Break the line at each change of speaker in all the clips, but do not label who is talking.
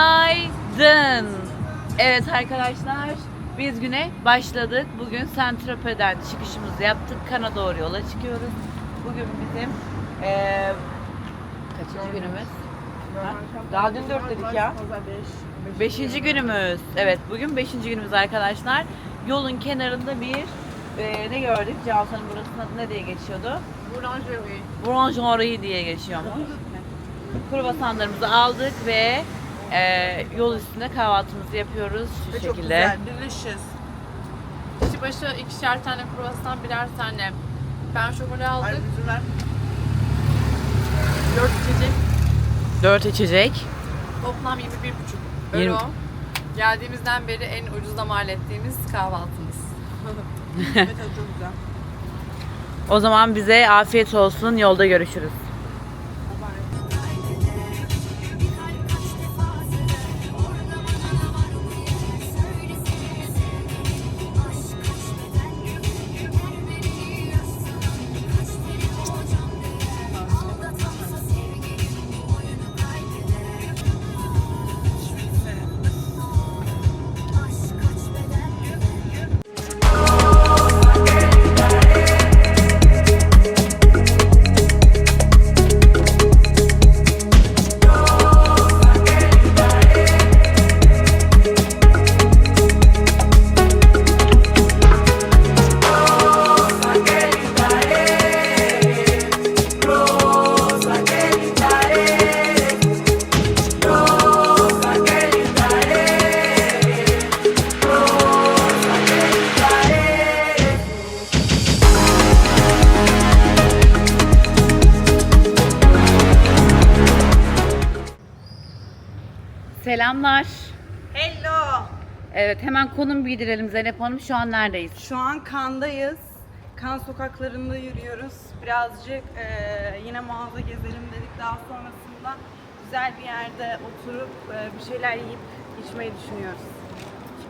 Günaydın. Evet arkadaşlar biz güne başladık. Bugün Saint-Tropez'den çıkışımızı yaptık. Kana doğru yola çıkıyoruz. Bugün bizim eee kaçıncı günümüz? Ha? Daha dün dört dedik ya. Beşinci günümüz. Evet bugün beşinci günümüz arkadaşlar. Yolun kenarında bir eee, ne gördük? Cansu'nun burasının adı ne diye geçiyordu?
Boulangerie.
Boulangerie diye geçiyormuş. Kruvasanlarımızı aldık ve e, yol üstünde kahvaltımızı yapıyoruz şu
Ve çok
şekilde.
güzel, delicious. Kişi başı ikişer tane kruvasan, birer tane ben şokole aldık.
Ay üzüler.
Dört içecek.
Dört içecek.
Toplam 21,5
Yirmi-
euro. Geldiğimizden beri en ucuzda mal ettiğimiz kahvaltımız.
Evet tadı çok güzel.
O zaman bize afiyet olsun. Yolda görüşürüz. Konum bildirelim Zeynep Hanım. Şu an neredeyiz?
Şu an Kan'dayız. Kan sokaklarında yürüyoruz. Birazcık eee, yine mağaza gezelim dedik. Daha sonrasında güzel bir yerde oturup eee, bir şeyler yiyip içmeyi düşünüyoruz.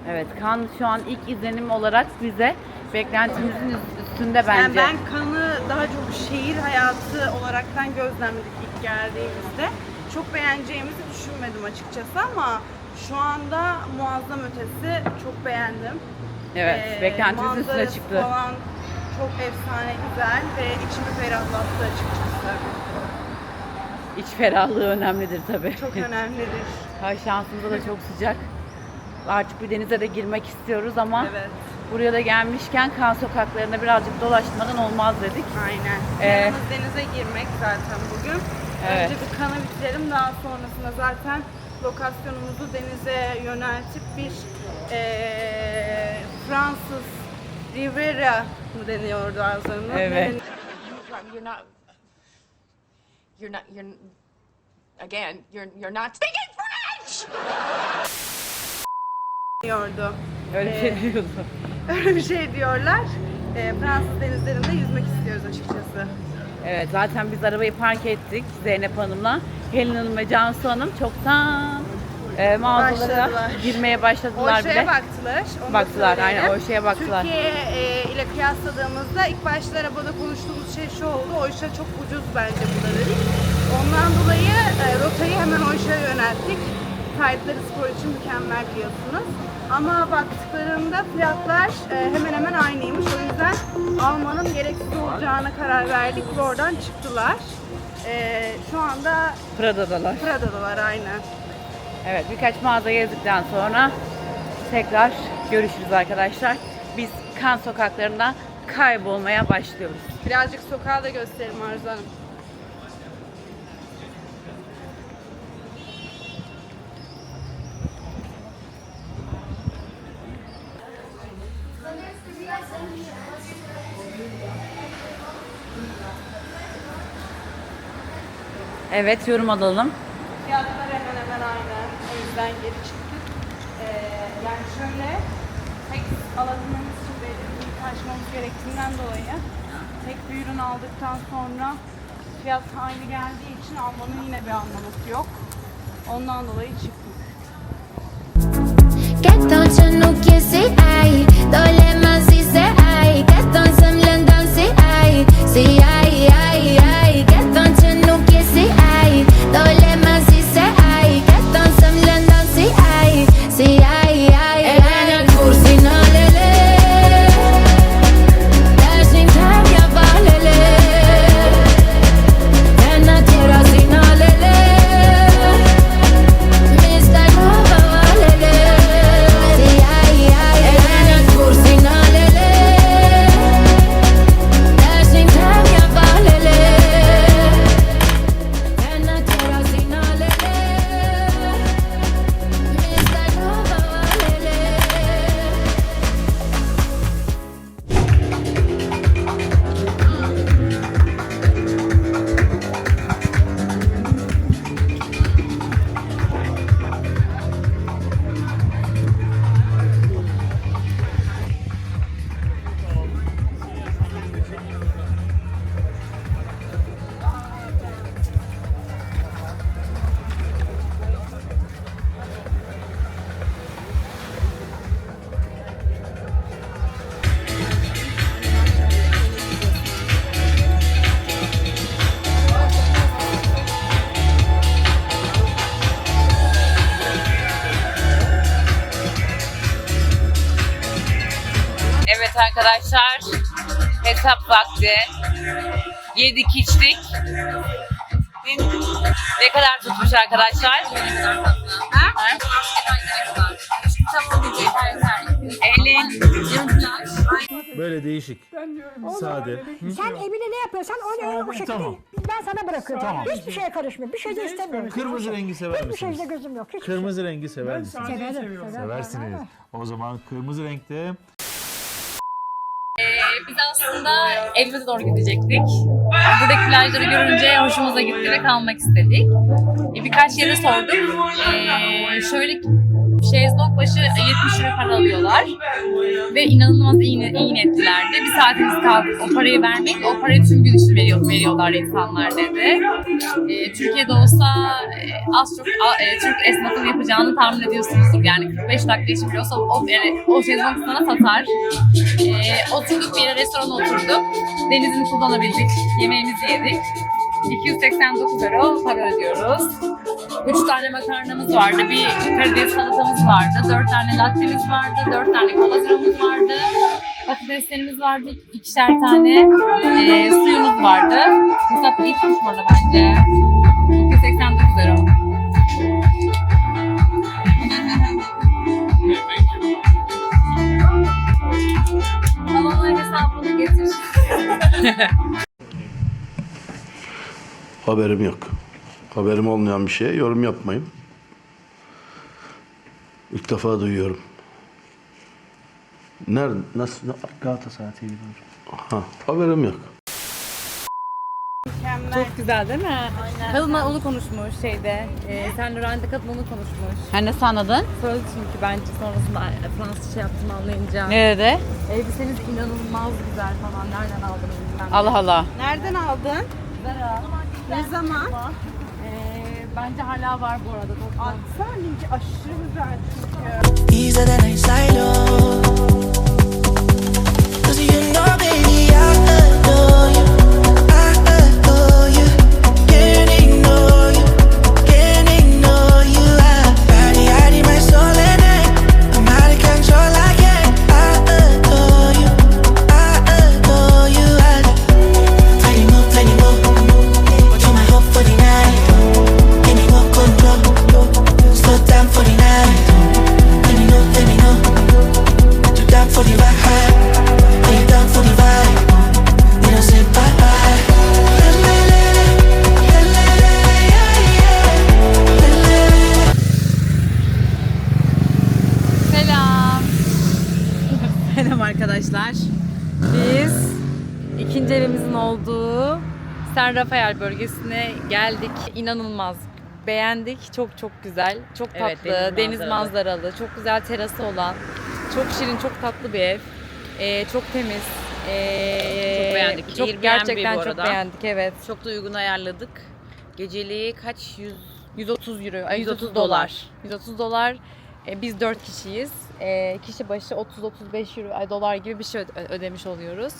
Evet kan şu an ilk izlenim olarak bize beklentimizin üst- üstünde bence.
Yani ben Kan'ı daha çok şehir hayatı olaraktan gözlemledik ilk geldiğimizde. Çok beğeneceğimizi düşünmedim açıkçası ama şu anda muazzam ötesi çok beğendim.
Evet
Ee,
beklentimizin üstüne çıktı.
falan çok efsane güzel ve içimi ferahlattı açıkçası.
İç ferahlığı önemlidir tabii.
Çok önemlidir.
Ay şansımıza da çok sıcak. Artık bir denize de girmek istiyoruz ama
Evet,
buraya da gelmişken kan sokaklarında birazcık dolaşmadan olmaz dedik.
aynen.
Ee,
denize girmek zaten bugün.
Evet.
Önce bir kanı bitirelim daha sonrasında zaten lokasyonumuzu denize yöneltip bir eee, Fransız Riviera mı deniyordu ağzının?
Evet.
You're not. You're not. You're. Again, you're you're not speaking French.
deniyordu.
Öyle bir şey diyordu.
Öyle bir şey diyorlar. Eee, Fransız denizlerinde yüzmek istiyoruz açıkçası.
Evet zaten biz arabayı park ettik Zeynep Hanım'la. Helin Hanım ve Cansu Hanım çoktan e, mağazalara
Başladılar.
girmeye başladılar
şeye
bile.
baktılar. onu da
Baktılar,
söyleyelim.
aynen, o şeye baktılar.
Türkiye e, ile kıyasladığımızda ilk başta arabada konuştuğumuz şey şu oldu. Oyşa çok ucuz bence burada dedik. Ondan dolayı e, rotayı hemen Oyşa'ya yönelttik. Kayıtları spor için mükemmel biliyorsunuz. Ama baktıklarında fiyatlar e, hemen hemen aynıymış. O yüzden almanın gereksiz olacağına karar verdik ve oradan çıktılar. E, şu anda
Prada'dalar.
Prada'dalar aynen.
Evet birkaç mağaza gezdikten sonra tekrar görüşürüz arkadaşlar. Biz kan sokaklarında kaybolmaya başlıyoruz.
Birazcık sokağı da gösterelim Arzu Hanım.
Evet yorum alalım.
Fiyatlar hemen hemen aynı. O yüzden geri çıktık. Ee, yani şöyle tek alabilmemiz için belli bir gerektiğinden dolayı tek bir ürün aldıktan sonra fiyat aynı geldiği için almanın yine bir anlamı yok. Ondan dolayı çıktık.
Je nous qui c'est aïe Dans
vakti. Yedik içtik. Ne, ne kadar tutmuş arkadaşlar? Ha? Elin.
Böyle değişik. Sade.
Sen evine ne yapıyorsan onu öyle o şekilde
tamam.
ben sana bırakıyorum.
Tamam.
Hiçbir şeye karışmıyorum. Bir şey de istemiyorum.
Kırmızı rengi sever
Hiçbir
misiniz?
şeyde gözüm yok. Hiç
Kırmızı rengi sever misiniz?
severim. severim.
Seversiniz. O zaman kırmızı renkte
Biz aslında evimize doğru gidecektik. Buradaki plajları görünce hoşumuza gitti ve kalmak istedik. E, birkaç yere sorduk. E, şöyle şezlong başı 70 lira para alıyorlar. Ve inanılmaz iyi, iyi niyetlilerdi. Bir saatimiz kaldı o parayı vermek. O parayı tüm gün için veriyor, veriyorlar insanlar dedi. E, Türkiye'de olsa e, az çok a- e, Türk esnafın yapacağını tahmin ediyorsunuzdur. Yani 45 dakika için bile olsa o, yani, o şezlong sana satar. E, oturduk bir yere restorana oturduk. Denizini kullanabildik. Yemeğimizi yedik. 289 euro para ödüyoruz. 3 tane makarnamız vardı, bir karides salatamız vardı, 4 tane lattemiz vardı, 4 tane kola zırhımız vardı, patateslerimiz vardı, ikişer tane e, suyumuz vardı. Hesap iyi tutmuş orada bence. 289 euro. Tamam hesabını getir.
Haberim yok. Haberim olmayan bir şeye yorum yapmayın. İlk defa duyuyorum. Nerede? Nasıl? Galatasaray TV'de Ha, haberim yok.
Çok güzel değil mi? Kadınlar onu konuşmuş şeyde. E, sen Laurent'de kadın onu konuşmuş.
Ha nasıl anladın?
Söyledi çünkü bence sonrasında Fransızca şey yaptığımı anlayınca.
Nerede?
Elbiseniz inanılmaz güzel falan. Nereden aldınız bilmem. ne.
Allah Allah.
Nereden aldın?
Zara.
Ne zaman?
Bence hala var bu arada.
Atsana linki aşırı güzel çünkü.
San Rafael bölgesine geldik. İnanılmaz beğendik. Çok çok güzel. Çok
Evet,
tatlı.
deniz
deniz,
manzaralı.
manzaralı. Çok güzel terası olan. Çok şirin, çok tatlı bir ev. Ee, çok temiz. Ee,
Çok beğendik.
Çok
Airbnb
gerçekten çok beğendik. Evet.
Çok da uygun ayarladık. Geceliği kaç yüz
130 euro, ay
130
130 dolar. 130 dolar. E, biz 4 kişiyiz. E, kişi başı 30-35 euro, ay, dolar gibi bir şey öde- ödemiş oluyoruz.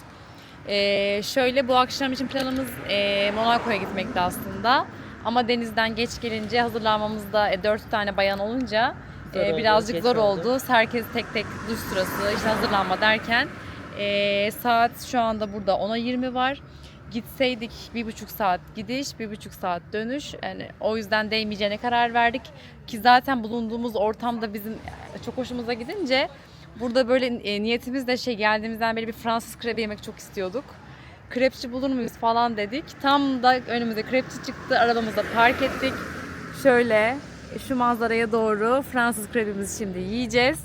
E, şöyle bu akşam için planımız e, Monaco'ya gitmekti aslında. Ama denizden geç gelince hazırlanmamızda e, 4 tane bayan olunca
Zor
e,
oldu,
birazcık
geç
zor
oldu.
oldu. Herkes tek tek duş sırası, işte hazırlanma derken e, saat şu anda burada 10'a 20 var. Gitseydik bir buçuk saat gidiş, bir buçuk saat dönüş. Yani o yüzden değmeyeceğine karar verdik. Ki zaten bulunduğumuz ortamda bizim çok hoşumuza gidince burada böyle e, niyetimiz de şey geldiğimizden beri bir Fransız krebi yemek çok istiyorduk. Krepçi bulur muyuz falan dedik. Tam da önümüze krepçi çıktı. Arabamızda park ettik. Şöyle şu manzaraya doğru Fransız krebimizi şimdi yiyeceğiz.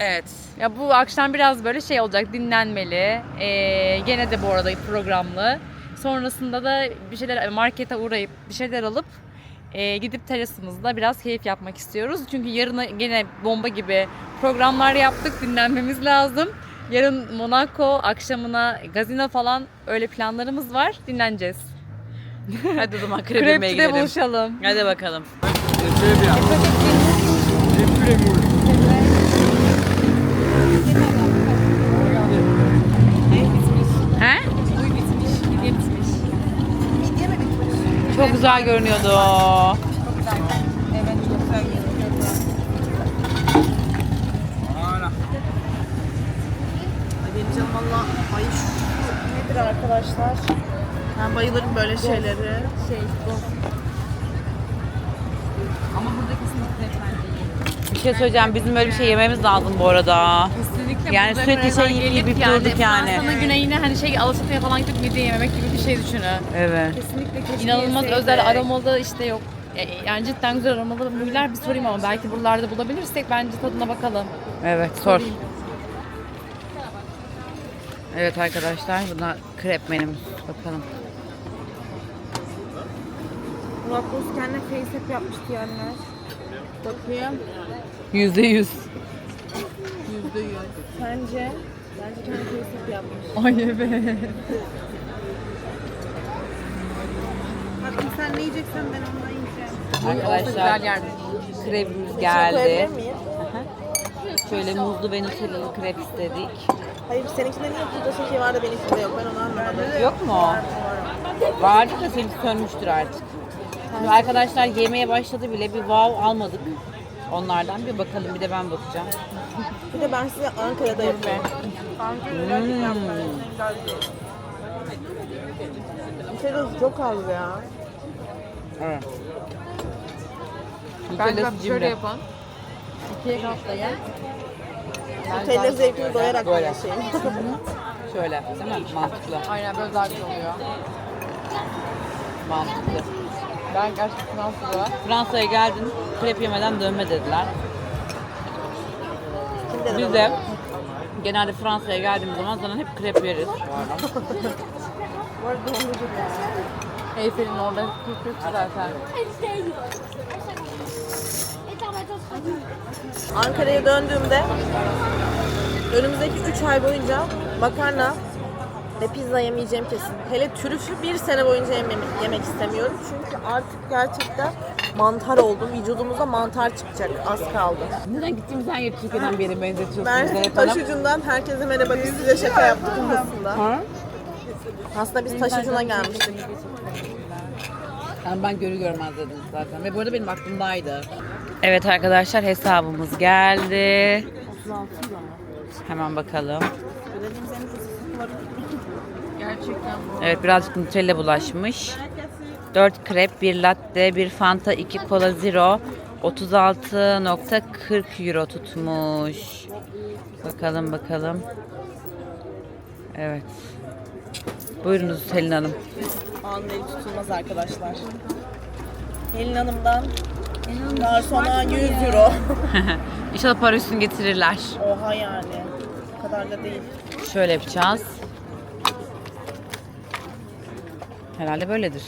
Evet.
Ya bu akşam biraz böyle şey olacak, dinlenmeli. Ee, gene de bu arada programlı. Sonrasında da bir şeyler markete uğrayıp bir şeyler alıp e, gidip terasımızda biraz keyif yapmak istiyoruz. Çünkü yarına gene bomba gibi programlar yaptık, dinlenmemiz lazım. Yarın Monaco akşamına gazino falan öyle planlarımız var. Dinleneceğiz.
Hadi o zaman krep yemeye gidelim.
buluşalım.
Hadi bakalım. He? Çok güzel görünüyordu.
canım valla. Ay şu nedir arkadaşlar? Ben bayılırım böyle şeyleri.
Şey, bu. Ama burada kesinlikle bence iyi.
Bir şey söyleyeceğim. Bizim böyle bir şey yememiz lazım bu arada.
Kesinlikle
Yani
burada
sürekli şey yiyip yiyip durduk yani.
Fransa'nın güneyine hani şey Alaçatı'ya falan gidip midye yememek gibi bir şey düşünün.
Evet.
Kesinlikle keşke
İnanılmaz
yeseydik.
özel aromalı işte yok. E, Yani cidden güzel aromalı mühürler bir sorayım ama belki buralarda bulabilirsek bence tadına bakalım.
Evet sor. Evet arkadaşlar buna krep menümüz. Bakalım.
Murat Boz kendine facehap yapmış diyenler. Bakayım.
Yüzde yüz.
Yüz. Sence? Bence kendi facehap yapmış.
Ay evet.
Bakın sen ne yiyeceksen ben ondan yiyeceğim.
Arkadaşlar krepimiz geldi. Şöyle muzlu ve nutellalı krep istedik.
Hayır seninkinde niye burada şey var da benimkinde yok ben onu anlamadım.
Yok mu? Vardı da seninki sönmüştür artık. Şimdi arkadaşlar yemeye başladı bile bir wow almadık. Onlardan bir bakalım bir de ben bakacağım.
Bir de ben size Ankara'da yapıyorum. Nutella'sı çok az ya.
Evet.
Bence bak şöyle yapın. İkiye katlayın.
Nutella zevkini doyarak
Böyle.
yaşayın.
Şöyle değil mi? Mantıklı.
Aynen böyle daha güzel oluyor.
Mantıklı.
Ben gerçekten Fransa'da
Fransa'ya geldin, krep yemeden dönme dediler. Biz de genelde Fransa'ya geldiğimiz zaman zaten hep krep yeriz.
Eyfel'in orada kırk zaten.
Ankara'ya döndüğümde önümüzdeki 3 ay boyunca makarna ve pizza yemeyeceğim kesin. Hele türüfü bir sene boyunca yemem- yemek istemiyorum. Çünkü artık gerçekten mantar oldum. Vücudumuzda mantar çıkacak. Az kaldı.
Neden gittiğimiz her yeri Türkiye'den bir yere benzetiyorsunuz
Ben
Zeynep
taş
Hanım?
ucundan herkese merhaba biz size şaka yaptık aslında.
Ha?
Aslında biz taş ucuna gelmiştik.
Yani ben görü görmez dediniz zaten. Ve bu arada benim aklımdaydı. Evet arkadaşlar hesabımız geldi. Hemen bakalım.
Gerçekten bu.
Evet birazcık Nutella bulaşmış. 4 krep, 1 latte, 1 Fanta, 2 Cola Zero. 36.40 euro tutmuş. Bakalım bakalım. Evet. Buyurunuz Selin Hanım.
Anlayı tutulmaz arkadaşlar. Helin Hanım'dan garsona 100 euro.
İnşallah para üstünü getirirler.
Oha yani. O kadar da değil.
Şöyle yapacağız. Herhalde böyledir.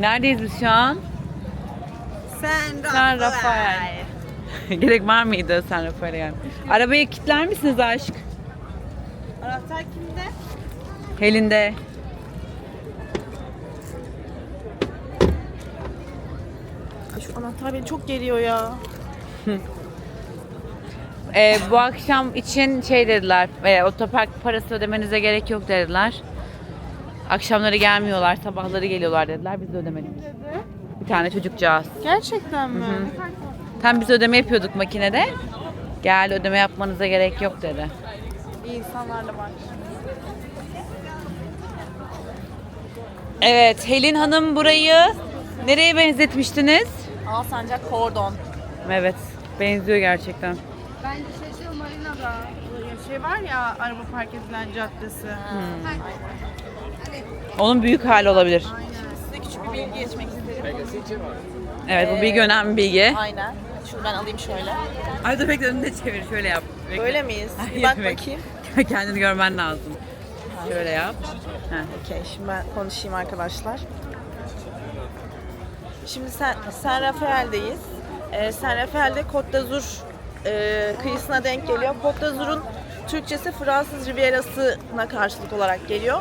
Neredeyiz biz şu an?
Sen
San Rafael. Gerek var mıydı San Rafael'e yani? Arabayı kilitler misiniz aşk?
Anahtar kimde?
Elinde.
Ay şu anahtar beni çok geriyor ya.
Ee, bu akşam için şey dediler, e, otopark parası ödemenize gerek yok dediler. Akşamları gelmiyorlar, sabahları geliyorlar dediler. Biz de ödemedik. Bir tane çocukcağız.
Gerçekten mi?
Tam biz ödeme yapıyorduk makinede. Gel ödeme yapmanıza gerek yok dedi.
İyi insanlar da var.
Evet, Helin Hanım burayı nereye benzetmiştiniz?
Alsancak kordon.
Evet, benziyor gerçekten.
Bence şey şey Marina'da. Şey var ya araba park edilen caddesi.
Onun büyük hali olabilir.
Size küçük bir bilgi geçmek isterim.
Evet, bu bilgi önemli bir bilgi.
Aynen. Şunu ben alayım şöyle.
Ay dur bekle önünde çevir, şöyle yap. Bekle.
Öyle miyiz? Bir
Hayır,
bak
bekle.
bakayım.
Kendini görmen lazım. Şöyle yap. Heh.
Okey şimdi ben konuşayım arkadaşlar. Şimdi San, San Rafael'deyiz. Ee, San Rafael'de Côte d'Azur e, kıyısına denk geliyor. Côte d'Azur'un Türkçesi Fransız Rivierası'na karşılık olarak geliyor.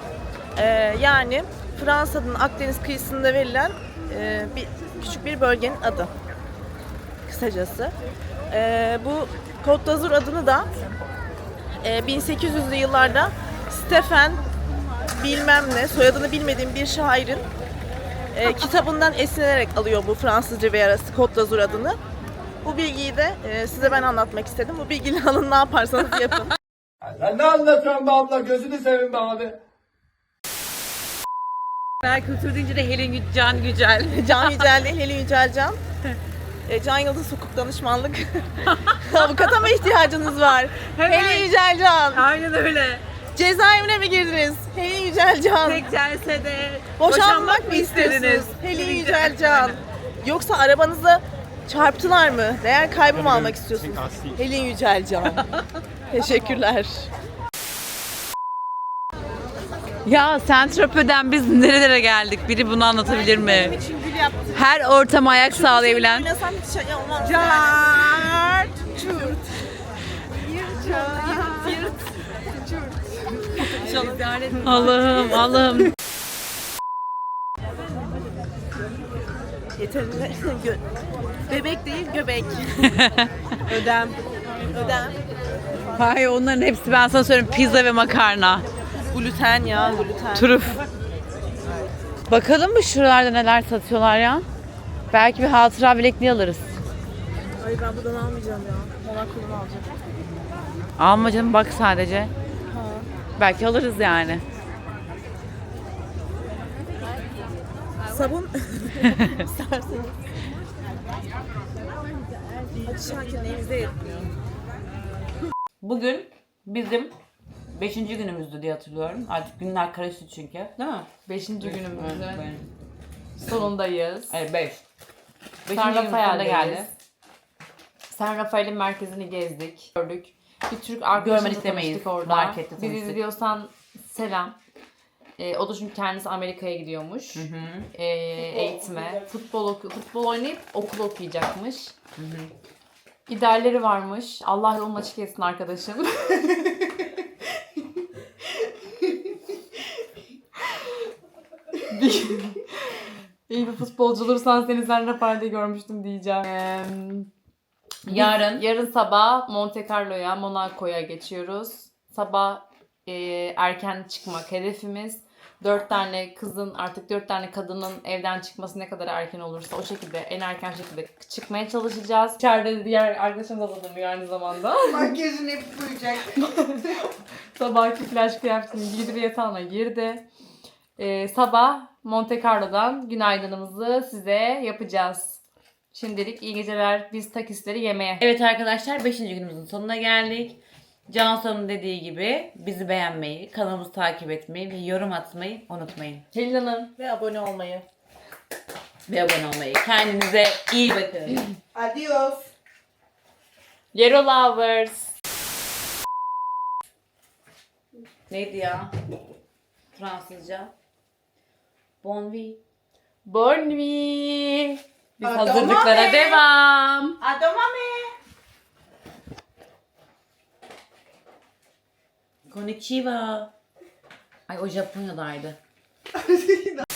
Ee, yani Fransa'nın Akdeniz kıyısında verilen e, bir küçük bir bölgenin adı. Kısacası. Ee, bu Côte d'Azur adını da e, 1800'lü yıllarda Stephen bilmem ne, soyadını bilmediğim bir şairin e, kitabından esinlenerek alıyor bu Fransız Rivierası Côte d'Azur adını. Bu bilgiyi de e, size ben anlatmak istedim. Bu bilgiyi alın ne yaparsanız yapın.
Sen ne anlatıyorsun be abla gözünü seveyim be abi.
Genel kültür deyince de Helin Gü- Can Gücel.
Can Yücel değil, Helin Yücel Can. E, Can Yıldız Hukuk Danışmanlık. Avukata mı ihtiyacınız var? Helin Yücel Can.
Aynen öyle.
Cezaevine mi girdiniz? Helin Yücel Can.
Tek celsede
Boşanmak mı istiyorsunuz? Helin Yücel Can. Yoksa arabanızı çarptılar mı? Değer kaybı mı almak istiyorsunuz? Helin Yücel Can. Teşekkürler.
Ya Saint-Tropez'den biz nerelere geldik? Biri bunu anlatabilir mi?
için gül yaptım.
Her ortama ayak sağlayabilen.
Oynasam hiç şey olmaz.
Cart.
Çurt.
Allah'ım Allah'ım.
Yeterli. Gö- Bebek değil göbek. Ödem. Ödem.
Hayır onların hepsi ben sana söyleyeyim pizza ve makarna.
Gluten ya gluten.
Turuf. Bakalım mı şuralarda neler satıyorlar ya? Belki bir hatıra bilekliği alırız.
Ay ben buradan almayacağım ya. Monaco'dan alacağım.
Alma canım bak sadece. Belki alırız yani.
Sabun. İsterseniz. Neyimize yetmiyor.
Bugün bizim 5. günümüzdü diye hatırlıyorum. Artık günler karıştı çünkü. Değil mi?
Beşinci günümüzün
Evet,
sonundayız.
evet 5.
San Rafael'e geldi. San Rafael'in merkezini gezdik, gördük. Bir Türk arkadaşımızla
Görmedik demeyiz,
tanıştık orada.
markette
Bizi
tanıştık.
izliyorsan selam. Ee, o da çünkü kendisi Amerika'ya gidiyormuş. Ee, eğitime. Futbol, oku- futbol oynayıp okul okuyacakmış. İdealleri varmış. Allah yolunu açık etsin arkadaşım. Bir- İyi bir futbolcu olursan seni Rafael'de görmüştüm diyeceğim. Ee,
Yarın
Yarın sabah Monte Carlo'ya, Monaco'ya geçiyoruz. Sabah e, erken çıkmak hedefimiz. Dört tane kızın artık dört tane kadının evden çıkması ne kadar erken olursa o şekilde en erken şekilde çıkmaya çalışacağız. İçeride diğer arkadaşımız da tanımıyor aynı zamanda.
Makyajını hep koyacak.
Sabahki flash kıyafetini giydi ve yatağına girdi. E, sabah Monte Carlo'dan günaydınımızı size yapacağız. Şimdilik iyi geceler. Biz takisleri yemeye.
Evet arkadaşlar 5. günümüzün sonuna geldik. Cansu'nun dediği gibi bizi beğenmeyi, kanalımızı takip etmeyi ve yorum atmayı unutmayın.
Helin Hanım.
Ve abone olmayı.
Ve abone olmayı. Kendinize iyi bakın.
Adios.
Yero Lovers.
Neydi ya? Fransızca. Bon vie.
Bonne nuit. Biz
Adama
hazırlıklara
be.
devam.
Adamame.
Konnichiwa. Ay o Japonya'daydı.